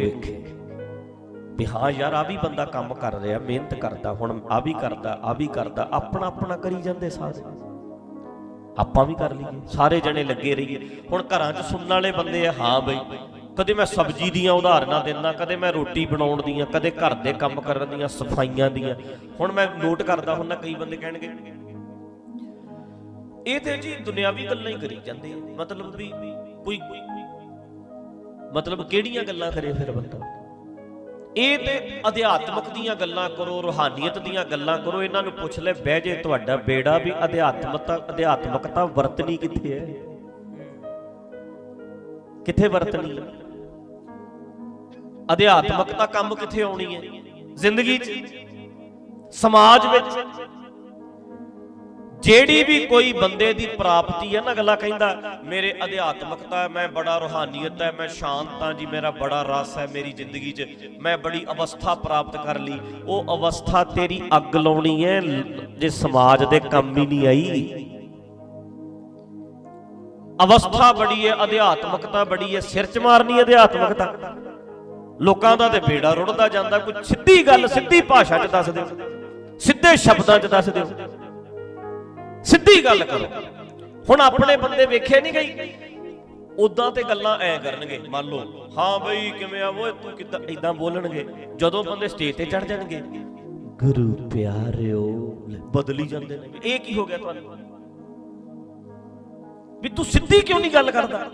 ਵੇਖੇ। ਵੀ ਹਾਂ ਯਾਰ ਆ ਵੀ ਬੰਦਾ ਕੰਮ ਕਰ ਰਿਹਾ, ਮਿਹਨਤ ਕਰਦਾ, ਹੁਣ ਆ ਵੀ ਕਰਦਾ ਆ ਵੀ ਕਰਦਾ, ਆਪਣਾ ਆਪਣਾ ਕਰੀ ਜਾਂਦੇ ਸਾਰੇ। ਆਪਾਂ ਵੀ ਕਰ ਲਈਏ, ਸਾਰੇ ਜਣੇ ਲੱਗੇ ਰਹੀਏ। ਹੁਣ ਘਰਾਂ 'ਚ ਸੁਣਨ ਵਾਲੇ ਬੰਦੇ ਆ, ਹਾਂ ਬਈ, ਕਦੇ ਮੈਂ ਸਬਜ਼ੀ ਦੀਆਂ ਉਦਾਹਰਨਾਂ ਦਿੰਦਾ, ਕਦੇ ਮੈਂ ਰੋਟੀ ਬਣਾਉਣ ਦੀਆਂ, ਕਦੇ ਘਰ ਦੇ ਕੰਮ ਕਰਨ ਦੀਆਂ, ਸਫਾਈਆਂ ਦੀਆਂ। ਹੁਣ ਮੈਂ ਨੋਟ ਕਰਦਾ ਹੁੰਦਾ, ਕਈ ਬੰਦੇ ਕਹਿਣਗੇ, ਇਹ ਤੇ ਜੀ ਦੁਨਿਆਵੀ ਗੱਲਾਂ ਹੀ ਕਰੀ ਜਾਂਦੇ ਆ। ਮਤਲਬ ਵੀ ਕੋਈ ਮਤਲਬ ਕਿਹੜੀਆਂ ਗੱਲਾਂ ਕਰੇ ਫਿਰ ਬੰਦਾ? ਇਹ ਤੇ ਅਧਿਆਤਮਕ ਦੀਆਂ ਗੱਲਾਂ ਕਰੋ, ਰੂਹਾਨੀਅਤ ਦੀਆਂ ਗੱਲਾਂ ਕਰੋ, ਇਹਨਾਂ ਨੂੰ ਪੁੱਛ ਲੈ, ਬਹਿ ਜੇ ਤੁਹਾਡਾ ਬੇੜਾ ਵੀ ਅਧਿਆਤਮਕਤਾ ਅਧਿਆਤਮਕਤਾ ਵਰਤਨੀ ਕਿੱਥੇ ਹੈ? ਕਿੱਥੇ ਵਰਤਣੀ ਹੈ? ਅਧਿਆਤਮਕਤਾ ਕੰਮ ਕਿੱਥੇ ਆਉਣੀ ਹੈ? ਜ਼ਿੰਦਗੀ 'ਚ, ਸਮਾਜ ਵਿੱਚ। ਜਿਹੜੀ ਵੀ ਕੋਈ ਬੰਦੇ ਦੀ ਪ੍ਰਾਪਤੀ ਹੈ ਨਾ ਗੱਲਾਂ ਕਹਿੰਦਾ, ਮੇਰੇ ਅਧਿਆਤਮਕਤਾ ਹੈ, ਮੈਂ ਬੜਾ ਰੂਹਾਨੀਅਤ ਹੈ, ਮੈਂ ਸ਼ਾਂਤ ਹਾਂ ਜੀ, ਮੇਰਾ ਬੜਾ ਰਸ ਹੈ ਮੇਰੀ ਜ਼ਿੰਦਗੀ 'ਚ। ਮੈਂ ਬੜੀ ਅਵਸਥਾ ਪ੍ਰਾਪਤ ਕਰ ਲਈ। ਉਹ ਅਵਸਥਾ ਤੇਰੀ ਅੱਗ ਲਾਉਣੀ ਹੈ, ਜੇ ਸਮਾਜ ਦੇ ਕੰਮ ਹੀ ਨਹੀਂ ਆਈ। ਅਵਸਥਾ ਬੜੀ ਹੈ, ਅਧਿਆਤਮਕਤਾ ਬੜੀ ਹੈ, ਸਿਰ 'ਚ ਮਾਰਨੀ ਅਧਿਆਤਮਕਤਾ। ਲੋਕਾਂ ਦਾ ਤੇ ਬੇੜਾ ਰੁੜਦਾ ਜਾਂਦਾ, ਕੋਈ ਸਿੱਧੀ ਗੱਲ, ਸਿੱਧੀ ਭਾਸ਼ਾ 'ਚ ਦੱਸ ਦਿਓ। ਸਿੱਧੇ ਸ਼ਬਦਾਂ 'ਚ ਦੱਸ ਦਿਓ। ਸਿੱਧੀ ਗੱਲ ਕਰੋ। ਹੁਣ ਆਪਣੇ ਬੰਦੇ ਵੇਖੇ ਨਹੀਂ ਗਈ। ਉਦਾਂ ਤੇ ਗੱਲਾਂ ਐ ਕਰਨਗੇ, ਮੰਨ ਲਓ, ਹਾਂ ਬਈ, ਕਿਵੇਂ ਆ ਓਏ, ਤੂੰ ਕਿੱਦਾਂ ਇਦਾਂ ਬੋਲਣਗੇ, ਜਦੋਂ ਬੰਦੇ ਸਟੇਜ ਤੇ ਚੜ ਜਾਣਗੇ। ਗੁਰੂ ਪਿਆਰਿਓ ਬਦਲੀ ਜਾਂਦੇ ਨੇ। ਇਹ ਕੀ ਹੋ ਗਿਆ ਤੁਹਾਨੂੰ? ਵੀ ਤੂੰ ਸਿੱਧੀ ਕਿਉਂ ਨਹੀਂ ਗੱਲ ਕਰਦਾ?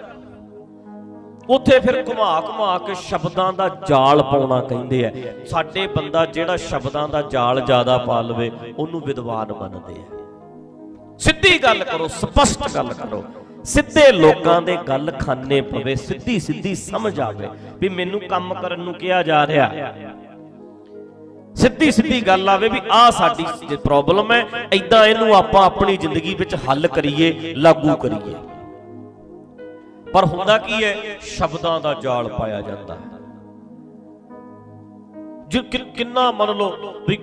ਉੱਥੇ ਫਿਰ ਘੁਮਾ ਘੁਮਾ ਕੇ ਸ਼ਬਦਾਂ ਦਾ ਜਾਲ ਪਾਉਣਾ ਕਹਿੰਦੇ ਆ। ਸਾਡੇ ਬੰਦਾ ਜਿਹੜਾ ਸ਼ਬਦਾਂ ਦਾ ਜਾਲ ਜ਼ਿਆਦਾ ਪਾ ਲਵੇ, ਉਹਨੂੰ ਵਿਦਵਾਨ ਮੰਨਦੇ ਆ। ਸਿੱਧੀ ਗੱਲ ਕਰੋ, ਸਪਸ਼ਟ ਗੱਲ ਕਰੋ। ਸਿੱਧੇ ਲੋਕਾਂ ਦੇ ਗੱਲ ਖਾਨੇ ਪਵੇ, ਸਿੱਧੀ ਸਿੱਧੀ ਸਮਝ ਆਵੇ ਵੀ ਮੈਨੂੰ ਕੰਮ ਕਰਨ ਨੂੰ ਕਿਹਾ ਜਾ ਰਿਹਾ। ਸਿੱਧੀ ਸਿੱਧੀ ਗੱਲ ਆਵੇ ਵੀ ਆਹ ਸਾਡੀ ਪ੍ਰੋਬਲਮ ਹੈ ਐਦਾਂ ਇਹਨੂੰ ਆਪਾਂ ਆਪਣੀ ਜ਼ਿੰਦਗੀ ਵਿੱਚ ਹੱਲ ਕਰੀਏ, ਲਾਗੂ ਕਰੀਏ। ਪਰ ਹੁੰਦਾ ਕੀ ਹੈ, ਸ਼ਬਦਾਂ ਦਾ ਜਾਲ ਪਾਇਆ ਜਾਂਦਾ। ਹੈ ਕਿੰਨਾ ਮੰਨ ਲਓ ਵੀ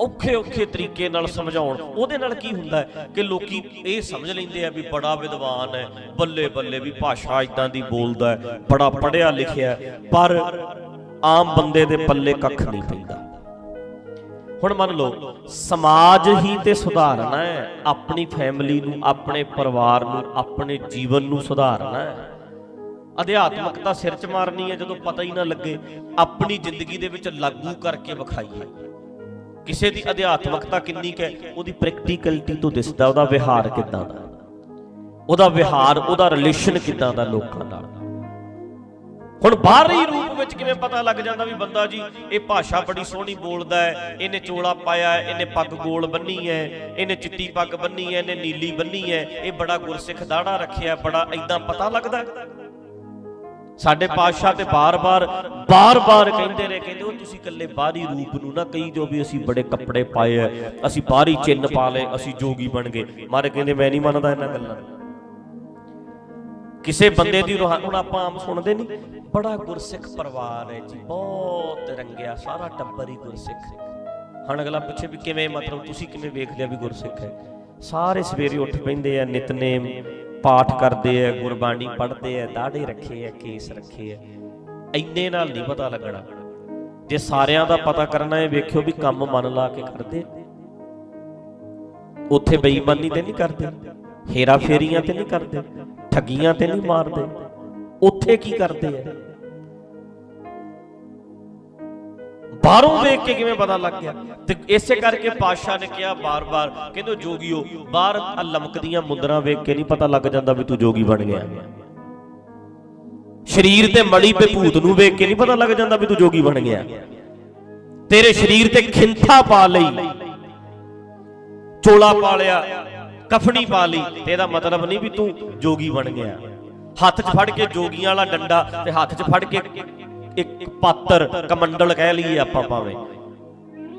ਔਖੇ ਔਖੇ ਤਰੀਕੇ ਨਾਲ ਸਮਝਾਉਣ। ਉਹਦੇ ਨਾਲ ਕੀ ਹੁੰਦਾ ਕਿ ਲੋਕੀ ਇਹ ਸਮਝ ਲੈਂਦੇ ਆ ਵੀ ਬੜਾ ਵਿਦਵਾਨ ਹੈ, ਬੱਲੇ ਬੱਲੇ ਵੀ ਭਾਸ਼ਾ ਇਦਾਂ ਦੀ ਬੋਲਦਾ ਹੈ, ਬੜਾ ਪੜ੍ਹਿਆ ਲਿਖਿਆ ਪਰ ਆਮ ਬੰਦੇ ਦੇ ਪੱਲੇ ਕੱਖ ਨਹੀਂ ਪੈਂਦਾ। ਹੁਣ ਮੰਨ ਲਓ, ਸਮਾਜ ਹੀ ਤੇ ਸੁਧਾਰਨਾ ਹੈ, ਆਪਣੀ ਫੈਮਿਲੀ ਨੂੰ, ਆਪਣੇ ਪਰਿਵਾਰ ਨੂੰ, ਆਪਣੇ ਜੀਵਨ ਨੂੰ ਸੁਧਾਰਨਾ ਹੈ। ਅਧਿਆਤਮਕਤਾ ਸਿਰ 'ਚ ਮਾਰਨੀ ਹੈ ਜਦੋਂ ਪਤਾ ਹੀ ਨਾ ਲੱਗੇ, ਆਪਣੀ ਜ਼ਿੰਦਗੀ ਦੇ ਵਿੱਚ ਲਾਗੂ ਕਰਕੇ ਵਿਖਾਈਏ। ਕਿਸੇ ਦੀ ਅਧਿਆਤਮਕਤਾ ਕਿੰਨੀ ਕੁ ਉਹਦੀ ਪ੍ਰੈਕਟੀਕਲਿਟੀ ਤੋਂ ਦਿਸਦਾ, ਉਹਦਾ ਵਿਹਾਰ ਕਿੱਦਾਂ ਦਾ? ਉਹਦਾ ਵਿਹਾਰ, ਉਹਦਾ ਰਿਲੇਸ਼ਨ ਕਿੱਦਾਂ ਦਾ ਲੋਕਾਂ ਨਾਲ? ਹੁਣ ਬਾਹਰੀ ਰੂਪ ਵਿੱਚ ਕਿਵੇਂ ਪਤਾ ਲੱਗ ਜਾਂਦਾ ਵੀ ਬੰਦਾ ਜੀ, ਇਹ ਭਾਸ਼ਾ ਬੜੀ ਸੋਹਣੀ ਬੋਲਦਾ ਹੈ, ਇਹਨੇ ਚੋਲਾ ਪਾਇਆ ਹੈ, ਇਹਨੇ ਪੱਗ ਗੋਲ ਬੰਨੀ ਹੈ, ਇਹਨੇ ਚਿੱਟੀ ਪੱਗ ਬੰਨੀ ਹੈ, ਇਹਨੇ ਨੀਲੀ ਬੰਨੀ ਹੈ, ਇਹ ਬੜਾ ਗੁਰਸਿੱਖ ਦਾੜਾ ਰੱਖਿਆ, ਬੜਾ ਐਦਾਂ ਪਤਾ ਲੱਗਦਾ? ਸਾਡੇ ਪਾਤਸ਼ਾਹ ਤੇ ਬਾਰ-ਬਾਰ ਬਾਰ-ਬਾਰ ਕਹਿੰਦੇ ਰਹੇ ਕਹਿੰਦੇ ਉਹ ਤੁਸੀਂ ਇਕੱਲੇ ਬਾਹਰੀ ਰੂਪ ਨੂੰ ਨਾ ਕਹੀ ਜੋ ਵੀ ਅਸੀਂ ਬੜੇ ਕੱਪੜੇ ਪਾਏ ਐ ਅਸੀਂ ਬਾਹਰੀ ਚਿੰਨ ਪਾ ਲਏ ਅਸੀਂ ਜੋਗੀ ਬਣ ਗਏ। ਮਾਰੇ ਕਹਿੰਦੇ ਮੈਂ ਨਹੀਂ ਮੰਨਦਾ ਇਹਨਾਂ ਗੱਲਾਂ ਨੂੰ। ਕਿਸੇ ਬੰਦੇ ਦੀ ਰੂਹਾਂ ਹੁਣ ਆਪਾਂ ਆਮ ਸੁਣਦੇ ਨਹੀਂ। ਬੜਾ ਗੁਰਸਿੱਖ ਪਰਿਵਾਰ ਹੈ ਜੀ ਬਹੁਤ ਰੰਗਿਆ ਸਾਰਾ ਟੱਬਰ ਹੀ ਗੁਰਸਿੱਖ। ਹੁਣ ਅਗਲਾ ਪੁੱਛੇ ਵੀ ਕਿਵੇਂ ਮਤਲਬ ਤੁਸੀਂ ਕਿਵੇਂ ਵੇਖ ਲਿਆ ਵੀ ਗੁਰਸਿੱਖ ਹੈ? ਸਾਰੇ ਸਵੇਰੇ ਉੱਠ ਪੈਂਦੇ ਆ ਨਿਤਨੇਮ ਪਾਠ ਕਰਦੇ ਆ ਗੁਰਬਾਣੀ ਪੜ੍ਹਦੇ ਆ ਦਾੜੇ ਰੱਖੇ ਆ ਕੇਸ ਰੱਖੇ ਆ ਇੰਨੇ ਨਾਲ ਨਹੀਂ ਪਤਾ ਲੱਗਣਾ। ਜੇ ਸਾਰਿਆਂ ਦਾ ਪਤਾ ਕਰਨਾ ਹੈ ਵੇਖਿਓ ਵੀ ਕੰਮ ਮਨ ਲਾ ਕੇ ਕਰਦੇ। ਉੱਥੇ ਬੇਈਮਾਨੀ ਤੇ ਨਹੀਂ ਕਰਦੇ। ਹੇਰਾ ਫੇਰੀਆਂ ਤੇ ਨਹੀਂ ਕਰਦੇ। ਠੱਗੀਆਂ ਤੇ ਨਹੀਂ ਮਾਰਦੇ। ਉੱਥੇ ਕੀ ਕਰਦੇ ਆ ਬਾਹਰੋਂ ਵੇਖ ਕੇ ਕਿਵੇਂ ਪਤਾ ਲੱਗ ਗਿਆ? ਤੇ ਇਸੇ ਕਰਕੇ ਪਾਸ਼ਾ ਨੇ ਕਿਹਾ ਬਾਰ-ਬਾਰ, ਕਹਿੰਦੇ, ਜੋਗੀਓ, ਬਾਹਰ ਆਹ ਲਮਕਦੀਆਂ ਮੁੰਦਰਾਂ ਵੇਖ ਕੇ ਨਹੀਂ ਪਤਾ ਲੱਗ ਜਾਂਦਾ ਵੀ ਤੂੰ ਜੋਗੀ ਬਣ ਗਿਆ। ਸਰੀਰ ਤੇ ਮੜੀ ਤੇ ਭੂਤ ਨੂੰ ਵੇਖ ਕੇ ਨਹੀਂ ਪਤਾ ਲੱਗ ਜਾਂਦਾ ਵੀ ਤੂੰ ਜੋਗੀ ਬਣ ਗਿਆ। ਤੇਰੇ ਸਰੀਰ ਤੇ ਖਿੰਥਾ ਪਾ ਲਈ, ਚੋਲਾ ਪਾ ਲਿਆ, ਕਫਣੀ ਪਾ ਲਈ, ਤੇ ਇਹਦਾ ਮਤਲਬ ਨਹੀਂ ਵੀ ਤੂੰ ਜੋਗੀ ਬਣ ਗਿਆ। ਹੱਥ 'ਚ ਫੜ ਕੇ ਜੋਗੀਆਂ ਵਾਲਾ ਡੰਡਾ ਤੇ ਹੱਥ 'ਚ ਫੜ ਕੇ ਇੱਕ ਪਾਤਰ ਕਮੰਡਲ ਕਹਿ ਲਈਏ ਆਪਾਂ ਭਾਵੇਂ।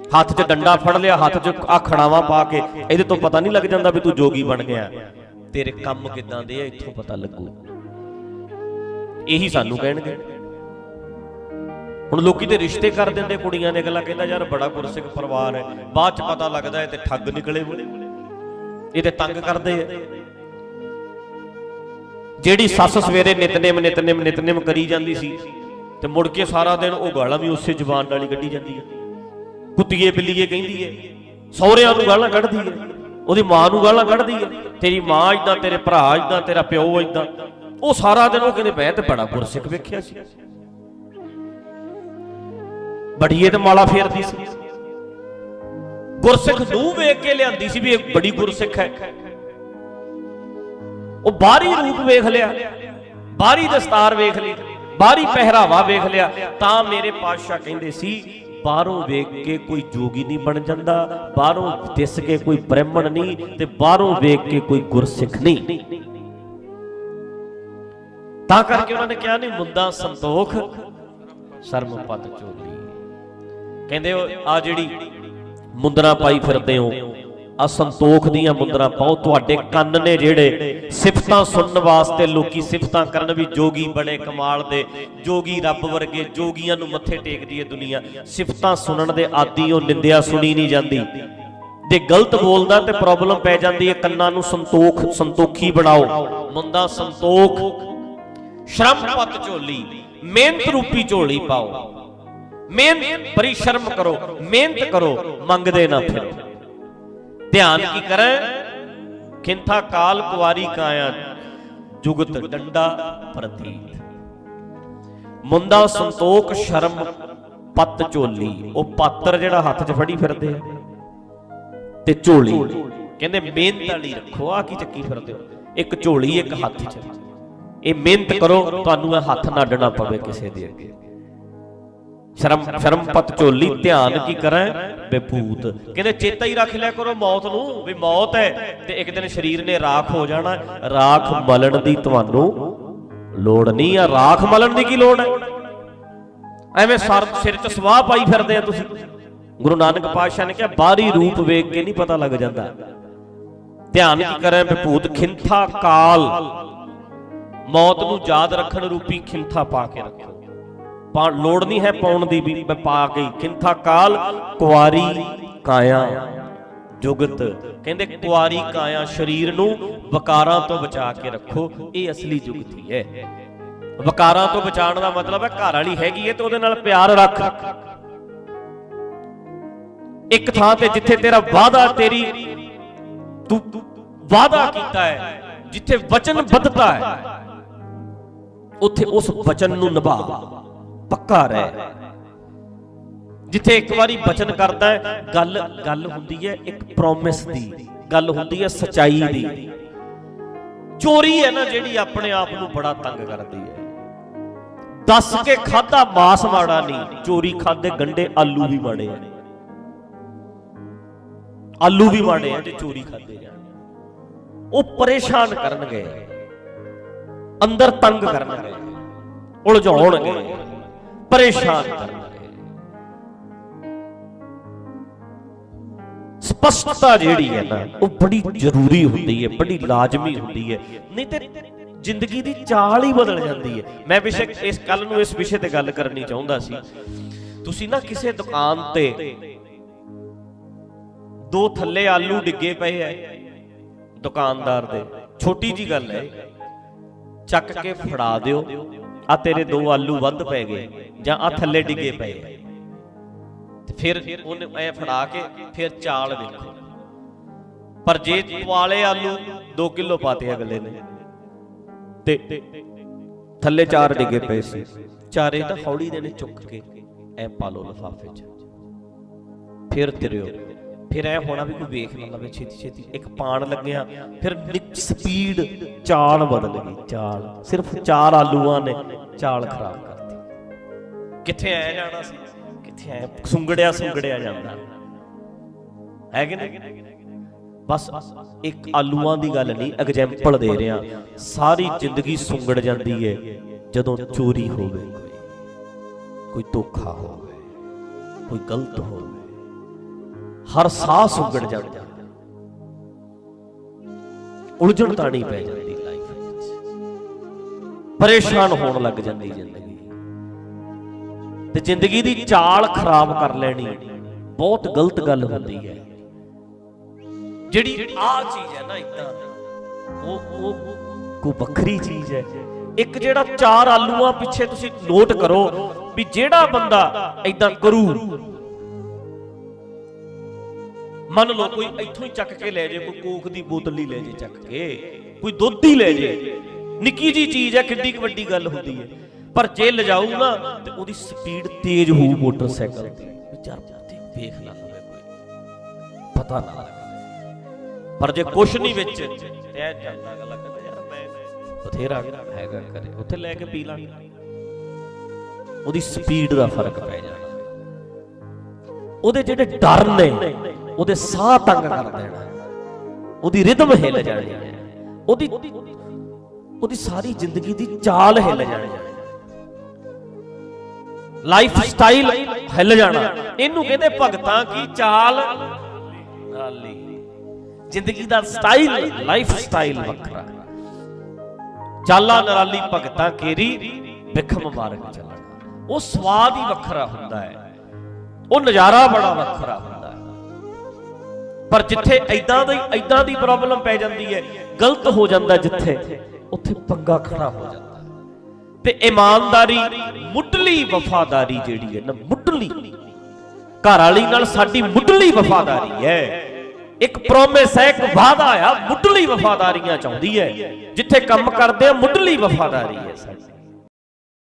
ਹੱਥ 'ਚ ਡੰਡਾ ਫੜ ਲਿਆ, ਹੱਥ 'ਚ ਆ ਪਾ ਕੇ, ਇਹਦੇ ਤੋਂ ਪਤਾ ਨਹੀਂ ਲੱਗ ਜਾਂਦਾ ਵੀ ਤੂੰ ਜੋਗੀ ਬਣ ਗਿਆ। ਤੇਰੇ ਕੰਮ ਕਿਦਾਂ ਦੇ ਆ, ਇੱਥੋਂ ਪਤਾ ਲੱਗੂ। ਇਹੀ ਸਾਨੂੰ ਕਹਿਣਗੇ। ਹੁਣ ਲੋਕੀ ਤੇ ਰਿਸ਼ਤੇ ਕਰ ਦਿੰਦੇ ਕੁੜੀਆਂ ਦੇ ਗੱਲਾਂ ਕਹਿੰਦਾ, ਯਾਰ ਬੜਾ ਗੁਰਸਿੱਖ ਪਰਿਵਾਰ ਹੈ। ਬਾਅਦ ਚ ਪਤਾ ਲੱਗਦਾ ਇਹ ਤੇ ਠੱਗ ਨਿਕਲੇ ਹੋਏ ਇਹ ਤੇ ਤੰਗ ਕਰਦੇ ਆ। ਜਿਹੜੀ ਸੱਸ ਸਵੇਰੇ ਨਿਤਨੇਮ ਨਿਤਨੇਮ ਨਿਤਨੇਮ ਕਰੀ ਜਾਂਦੀ ਸੀ ਤੇ ਮੁੜ ਕੇ ਸਾਰਾ ਦਿਨ ਉਹ ਗਾਲਾਂ ਵੀ ਉਸੇ ਜ਼ੁਬਾਨ ਨਾਲ ਹੀ ਕੱਢੀ ਜਾਂਦੀ ਹੈ। ਕੁੱਤੀਏ ਬਿੱਲੀਏ ਕਹਿੰਦੀ ਹੈ, ਸਹੁਰਿਆਂ ਨੂੰ ਗਾਲਾਂ ਕੱਢਦੀ ਹੈ, ਉਹਦੀ ਮਾਂ ਨੂੰ ਗਾਲਾਂ ਕੱਢਦੀ ਹੈ, ਤੇਰੀ ਮਾਂ ਇਦਾਂ ਤੇਰੇ ਭਰਾ ਇਦਾਂ ਤੇਰਾ ਪਿਓ ਇਦਾਂ ਉਹ ਸਾਰਾ ਦਿਨ ਉਹ ਕਹਿੰਦੇ ਮੈਂ ਤੇ ਬੜਾ ਗੁਰਸਿੱਖ ਵੇਖਿਆ ਸੀ। ਬੜੀਏ ਤੇ ਮਾਲਾ ਫੇਰਦੀ ਸੀ। ਗੁਰਸਿੱਖ ਨੂੰ ਵੇਖ ਕੇ ਲਿਆਂਦੀ ਸੀ ਵੀ ਇਹ ਬੜੀ ਗੁਰਸਿੱਖ ਹੈ। ਉਹ ਬਾਹਰੀ ਰੂਪ ਵੇਖ ਲਿਆ, ਬਾਹਰੀ ਦਸਤਾਰ ਵੇਖ ਲਈ। ਬਾਹਰੀ ਪਹਿਰਾਵਾ ਵੇਖ ਲਿਆ, ਤਾਂ ਮੇਰੇ ਪਾਤਸ਼ਾਹ ਕਹਿੰਦੇ ਸੀ, ਬਾਹਰੋਂ ਵੇਖ ਕੇ ਕੋਈ ਜੋਗੀ ਨਹੀਂ ਬਣ ਜਾਂਦਾ, ਬਾਹਰੋਂ ਦਿਸ ਕੇ ਕੋਈ ਬ੍ਰਾਹਮਣ ਨਹੀਂ ਤੇ ਬਾਹਰੋਂ ਵੇਖ ਕੇ ਕੋਈ ਗੁਰਸਿੱਖ ਨਹੀਂ। ਤਾਂ ਕਰਕੇ ਉਹਨਾਂ ਨੇ ਕਿਹਾ, ਨਹੀਂ ਮੁੰਦਾ ਸੰਤੋਖ, ਸ਼ਰਮ ਪਤ ਚੋਲੀ ਕਹਿੰਦੇ ਆ ਜਿਹੜੀ ਮੁੰਦਰਾ ਪਾਈ ਫਿਰਦੇ ਹੋ ਆ ਸੰਤੋਖ ਦੀਆਂ ਮੁੰਦਰਾ ਪਾਓ। ਤੁਹਾਡੇ ਕੰਨ ਨੇ ਜਿਹੜੇ ਸਿਫਤਾਂ ਸੁਣਨ ਵਾਸਤੇ ਲੋਕੀ ਸਿਫਤਾਂ ਕਰਨ ਵੀ ਜੋਗੀ ਬੜੇ ਕਮਾਲ ਦੇ, ਜੋਗੀ ਰੱਬ ਵਰਗੇ, ਜੋਗੀਆਂ ਨੂੰ ਮੱਥੇ ਟੇਕਦੀ ਹੈ ਦੁਨੀਆ। ਸਿਫਤਾਂ ਸੁਣਨ ਦੇ ਆਦੀ ਉਹ ਨਿੰਦਿਆ ਸੁਣੀ ਨਹੀਂ ਜਾਂਦੀ। ਜੇ ਗਲਤ ਬੋਲਦਾ ਤੇ ਪ੍ਰੋਬਲਮ ਪੈ ਜਾਂਦੀ ਹੈ ਕੰਨਾਂ ਨੂੰ ਸੰਤੋਖ, ਸੰਤੋਖੀ ਬਣਾਓ। ਮੁੰਦਾ ਸੰਤੋਖ, ਸ਼ਰਮ ਪਤ ਝੋਲੀ, ਮਿਹਨਤ ਰੂਪੀ ਝੋਲੀ ਪਾਓ। ਮਿਹਨਤ, ਪਰਿਸ਼ਰਮ ਕਰੋ, ਮਿਹਨਤ ਕਰੋ, ਮੰਗਦੇ ਨਾ ਫਿਰੋ। ਧਿਆਨ ਕੀ ਕਰੇ ਖਿੰਥਾ ਕਾਲ ਕੁਵਾਰੀ ਕਾਇਆ, ਜੁਗਤ ਡੰਡਾ ਪ੍ਰਤੀਤ। ਮੁੰਦਾ ਸੰਤੋਖ ਸ਼ਰਮ, ਪੱਤ ਝੋਲੀ। ਉਹ ਪਾਤਰ ਜਿਹੜਾ ਹੱਥ 'ਚ ਫੜੀ ਫਿਰਦੇ ਆ ਤੇ ਝੋਲੀ। ਕਹਿੰਦੇ, ਮਿਹਨਤ ਵਾਲੀ ਰੱਖੋ ਆ ਕੀ ਚੱਕੀ ਫਿਰਦੇ ਹੋ? ਇੱਕ ਝੋਲੀ, ਇੱਕ ਹੱਥ 'ਚ। ਇਹ ਮਿਹਨਤ ਕਰੋ, ਤੁਹਾਨੂੰ ਇਹ ਹੱਥ ਨਾ ਅੱਡਣਾ ਪਵੇ ਕਿਸੇ ਦੇ ਅੱਗੇ। ਸ਼ਰਮ ਸ਼ਰਮਪਤ ਝੋਲੀ ਧਿਆਨ ਕੀ ਕਰਾਂ? ਬੇਭੂਤ ਕਹਿੰਦੇ ਚੇਤਾ ਹੀ ਰੱਖ ਲਿਆ ਕਰੋ ਮੌਤ ਨੂੰ ਵੀ ਮੌਤ ਹੈ ਤੇ ਇੱਕ ਦਿਨ ਸਰੀਰ ਨੇ ਰਾਖ ਹੋ ਜਾਣਾ ਰਾਖ ਮਲਣ ਦੀ ਤੁਹਾਨੂੰ ਲੋੜ ਨਹੀਂ ਆ। ਰਾਖ ਮਲਣ ਦੀ ਕੀ ਲੋੜ ਹੈ? ਐਵੇਂ ਸਰ ਸਿਰ 'ਚ ਸਵਾਹ ਪਾਈ ਫਿਰਦੇ ਆ ਤੁਸੀਂ। ਗੁਰੂ ਨਾਨਕ ਪਾਤਸ਼ਾਹ ਨੇ ਕਿਹਾ ਬਾਹਰੀ ਰੂਪ ਵੇਖ ਕੇ ਨਹੀਂ ਪਤਾ ਲੱਗ ਜਾਂਦਾ। ਧਿਆਨ ਕੀ ਕਰਾਂ ਬੇਭੂਤ ਖਿੰਥਾ ਕਾਲ। ਮੌਤ ਨੂੰ ਯਾਦ ਰੱਖਣ ਰੂਪੀ ਖਿੰਥਾ ਪਾ ਕੇ ਰੱਖੋ। ਲੋੜ ਨਹੀਂ ਹੈ ਪਾਉਣ ਦੀ ਵੀ ਮੈਂ ਪਾ ਗਈ ਕਿੰਥਾ ਕਾਲ, ਕੁਆਰੀ ਕਾਇਆ, ਜੁਗਤ। ਕਹਿੰਦੇ ਕੁਆਰੀ ਕਾਇਆ ਸਰੀਰ ਨੂੰ ਵਕਾਰਾਂ ਤੋਂ ਬਚਾ ਕੇ ਰੱਖੋ, ਇਹ ਅਸਲੀ ਜੁਗਤੀ ਹੈ ਵਕਾਰਾਂ ਤੋਂ ਬਚਾਉਣ ਦਾ ਮਤਲਬ ਹੈ ਘਰ ਵਾਲੀ ਹੈਗੀ ਹੈ ਤੇ ਉਹਦੇ ਨਾਲ ਪਿਆਰ ਰੱਖ। ਇੱਕ ਥਾਂ ਤੇ ਜਿੱਥੇ ਤੇਰਾ ਵਾਅਦਾ ਤੇਰੀ ਤੂੰ ਵਾਅਦਾ ਕੀਤਾ ਹੈ, ਜਿੱਥੇ ਵਚਨਬੱਧਤਾ ਹੈ, ਉੱਥੇ ਉਸ ਵਚਨ ਨੂੰ ਨਿਭਾ। ਪੱਕਾ ਰਹਿ। ਜਿੱਥੇ ਇੱਕ ਵਾਰੀ ਬਚਨ ਕਰਦਾ ਹੈ, ਗੱਲ ਗੱਲ ਹੁੰਦੀ ਹੈ ਇੱਕ ਪ੍ਰੋਮਿਸ ਦੀ। ਗੱਲ ਹੁੰਦੀ ਹੈ ਸਚਾਈ ਦੀ। ਚੋਰੀ ਹੈ ਨਾ ਜਿਹੜੀ ਆਪਣੇ ਆਪ ਨੂੰ ਬੜਾ ਤੰਗ ਕਰਦੀ ਹੈ। ਦੱਸ ਕੇ ਖਾਦਾ ਮਾਸ ਮਾੜਾ ਨਹੀਂ, ਚੋਰੀ ਖਾਦੇ ਗੰਡੇ ਆਲੂ ਵੀ ਮਾੜੇ ਆ। ਆਲੂ ਵੀ ਮਾੜੇ ਆ ਤੇ ਚੋਰੀ ਖਾਦੇ ਜਾਣ ਉਹ ਪਰੇਸ਼ਾਨ ਕਰਨਗੇ। ਅੰਦਰ ਤੰਗ ਕਰਨਗੇ। ਉਲਝਾਉਣਗੇ। ਪਰੇਸ਼ਾਨ ਸਪਸ਼ਟਤਾ ਜਿਹੜੀ ਹੈ ਨਾ, ਉਹ ਬੜੀ ਜ਼ਰੂਰੀ ਹੁੰਦੀ ਹੈ, ਬੜੀ ਲਾਜ਼ਮੀ ਹੁੰਦੀ ਹੈ। ਨਹੀਂ ਤੇ ਜ਼ਿੰਦਗੀ ਦੀ ਚਾਲ ਹੀ ਬਦਲ ਜਾਂਦੀ ਹੈ। ਮੈਂ ਵਿਸ਼ੇ ਇਸ ਕੱਲ ਨੂੰ ਇਸ ਵਿਸ਼ੇ ਤੇ ਗੱਲ ਕਰਨੀ ਚਾਹੁੰਦਾ ਸੀ। ਤੁਸੀਂ ਨਾ ਕਿਸੇ ਦੁਕਾਨ ਤੇ ਦੋ ਥੱਲੇ ਆਲੂ ਡਿੱਗੇ ਪਏ ਐ ਦੁਕਾਨਦਾਰ ਦੇ। ਛੋਟੀ ਜੀ ਗੱਲ ਹੈ, ਚੱਕ ਕੇ ਫੜਾ ਦਿਓ। ਆ ਤੇਰੇ ਦੋ ਆਲੂ ਵੱਧ ਪੈ ਗਏ ਜਾਂ ਆ ਥੱਲੇ ਡਿੱਗੇ ਪਏ। ਤੇ ਫਿਰ ਉਹਨੇ ਐ ਫੜਾ ਕੇ ਫਿਰ ਚਾਲ ਵੇਖੋ। ਪਰ ਜੇ ਵਾਲੇ ਆਲੂ 2 ਕਿਲੋ ਪਾਤੇ ਅਗਲੇ ਨੇ, ਤੇ ਥੱਲੇ ਚਾਰ ਡਿੱਗੇ ਪਏ ਸੀ। ਚਾਰੇ ਤਾਂ ਹੌਲੀ ਦੇ ਨੇ ਚੁੱਕ ਕੇ ਐ ਪਾ ਲੋ ਲਫਾਫੇ 'ਚ। ਫਿਰ ਤਿਰਿਓ। ਫਿਰ ਐ ਹੋਣਾ ਵੀ ਕੋਈ ਵੇਖ ਨਾ ਲਵੇ, ਛੇਤੀ ਛੇਤੀ ਇੱਕ ਪਾਣ ਲੱਗਿਆ, ਫਿਰ ਸਪੀਡ ਚਾਲ ਬਦਲ ਗਈ, ਚਾਲ, ਸਿਰਫ ਚਾਰ ਆਲੂਆਂ ਨੇ ਚਾਲ ਖਰਾਬ ਕਰਤੀ। ਕਿੱਥੇ ਐ ਜਾਣਾ ਸੀ? ਕਿੱਥੇ ਐ? ਸੁੰਗੜਿਆ ਸੁੰਗੜਿਆ ਜਾਂਦਾ। ਹੈ ਕਿ ਨਹੀਂ? ਬਸ ਇੱਕ ਆਲੂਆਂ ਦੀ ਗੱਲ ਨਹੀਂ, ਐਗਜੈਂਪਲ ਦੇ ਰਿਹਾ। ਸਾਰੀ ਜ਼ਿੰਦਗੀ ਸੁੰਗੜ ਜਾਂਦੀ ਹੈ ਜਦੋਂ ਚੋਰੀ ਹੋਵੇ ਕੋਈ ਧੋਖਾ ਹੋਵੇ, ਕੋਈ ਗਲਤ ਹੋਵੇ। ਹਰ ਸਾਹ ਸੁਗੜ ਜਾਂਦਾ ਉਲਝਣ ਤਾਣੀ ਪੈ ਜਾਂਦੀ ਲਾਈਫ ਵਿੱਚ। ਪਰੇਸ਼ਾਨ ਹੋਣ ਲੱਗ ਜਾਂਦੀ ਜ਼ਿੰਦਗੀ। ਤੇ ਜ਼ਿੰਦਗੀ ਦੀ ਚਾਲ ਖਰਾਬ ਕਰ ਲੈਣੀ ਬਹੁਤ ਗਲਤ ਗੱਲ ਹੁੰਦੀ ਹੈ। ਜਿਹੜੀ ਆ ਚੀਜ਼ ਹੈ ਨਾ ਇਦਾਂ, ਉਹ ਉਹ ਕੋ ਵੱਖਰੀ ਚੀਜ਼ ਹੈ। ਇੱਕ ਜਿਹੜਾ ਚਾਰ ਆਲੂਆਂ ਪਿੱਛੇ ਤੁਸੀਂ ਨੋਟ ਕਰੋ ਵੀ ਜਿਹੜਾ ਬੰਦਾ ਐਦਾਂ ਕਰੂ ਮੰਨ ਲਓ ਕੋਈ ਇੱਥੋਂ ਹੀ ਚੱਕ ਕੇ ਲੈ ਜੇ ਕੋਈ ਕੋਕ ਦੀ ਬੋਤਲ ਹੀ ਲੈ ਜੇ ਚੱਕ ਕੇ ਕੋਈ ਦੁੱਧ ਹੀ ਲੈ ਜੇ। ਨਿੱਕੀ ਜੀ ਚੀਜ਼ ਹੈ ਕਿੱਡੀ ਕੁ ਵੱਡੀ ਗੱਲ ਹੁੰਦੀ ਹੈ। ਪਰ ਜੇ ਲਿਜਾਊ ਨਾ ਤੇ ਉਹਦੀ ਸਪੀਡ ਤੇਜ਼ ਹੋਊ ਮੋਟਰਸਾਈਕਲ ਦੀ ਵਿਚਾਰ ਤੇ ਵੇਖ ਨਾ ਲਵੇ ਕੋਈ। ਪਤਾ ਨਾ ਲੱਗੇ। ਪਰ ਜੇ ਕੁਛ ਨਹੀਂ ਵਿੱਚ ਤੇ ਇਹ ਚੱਲਦਾ ਗੱਲ ਕਹਿੰਦਾ ਯਾਰ ਮੈਂ ਬਥੇਰਾ ਹੈਗਾ ਕਰੇ ਉੱਥੇ ਲੈ ਕੇ ਪੀ ਲਾਂਗੇ। ਉਹਦੀ ਸਪੀਡ ਦਾ ਫ਼ਰਕ ਪੈ ਜਾਣਾ। ਉਹਦੇ ਜਿਹੜੇ ਡਰ ਨੇ ਉਹਦੇ ਸਾਹ ਤੰਗ ਕਰ ਦੇਣਾ। ਉਹਦੀ ਰਿਦਮ ਹਿੱਲ ਜਾਣੀ ਹੈ। ਉਹਦੀ ਉਹਦੀ ਸਾਰੀ ਜ਼ਿੰਦਗੀ ਦੀ ਚਾਲ ਹਿੱਲ ਜਾਣੀ ਹੈ। ਲਾਈਫ ਸਟਾਈਲ ਹਿੱਲ ਜਾਣਾ। ਇਹਨੂੰ ਕਹਿੰਦੇ ਭਗਤਾਂ ਕੀ ਚਾਲ? ਨਾਲੀ। ਜ਼ਿੰਦਗੀ ਦਾ ਸਟਾਈਲ ਲਾਈਫ ਸਟਾਈਲ ਵੱਖਰਾ। ਚਾਲਾ ਨਰਾਲੀ ਭਗਤਾਂ ਕੇਰੀ ਵਿਖਮ ਮਾਰਗ ਚੱਲਣਾ। ਉਹ ਸਵਾਦ ਹੀ ਵੱਖਰਾ ਹੁੰਦਾ ਹੈ। ਉਹ ਨਜ਼ਾਰਾ ਬੜਾ ਵੱਖਰਾ ਹੁੰਦਾ ਪਰ ਜਿੱਥੇ ਐਦਾਂ ਦੀ ਐਦਾਂ ਦੀ ਪ੍ਰੋਬਲਮ ਪੈ ਜਾਂਦੀ ਹੈ, ਗਲਤ ਹੋ ਜਾਂਦਾ ਜਿੱਥੇ, ਉੱਥੇ ਪੰਗਾ ਖੜਾ ਹੋ ਜਾਂਦਾ। ਤੇ ਇਮਾਨਦਾਰੀ ਮੁੱਢਲੀ ਵਫਾਦਾਰੀ ਜਿਹੜੀ ਹੈ ਨਾ, ਮੁੱਢਲੀ। ਘਰ ਵਾਲੀ ਨਾਲ ਸਾਡੀ ਮੁੱਢਲੀ ਵਫਾਦਾਰੀ ਹੈ। ਇੱਕ ਪ੍ਰੋਮਿਸ ਹੈ, ਇੱਕ ਵਾਅਦਾ ਆ, ਮੁੱਢਲੀ ਵਫਾਦਾਰੀਆਂ ਚਾਹੁੰਦੀ ਹੈ। ਜਿੱਥੇ ਕੰਮ ਕਰਦੇ ਆ, ਮੁੱਢਲੀ ਵਫਾਦਾਰੀ ਹੈ ਸਾਡੀ।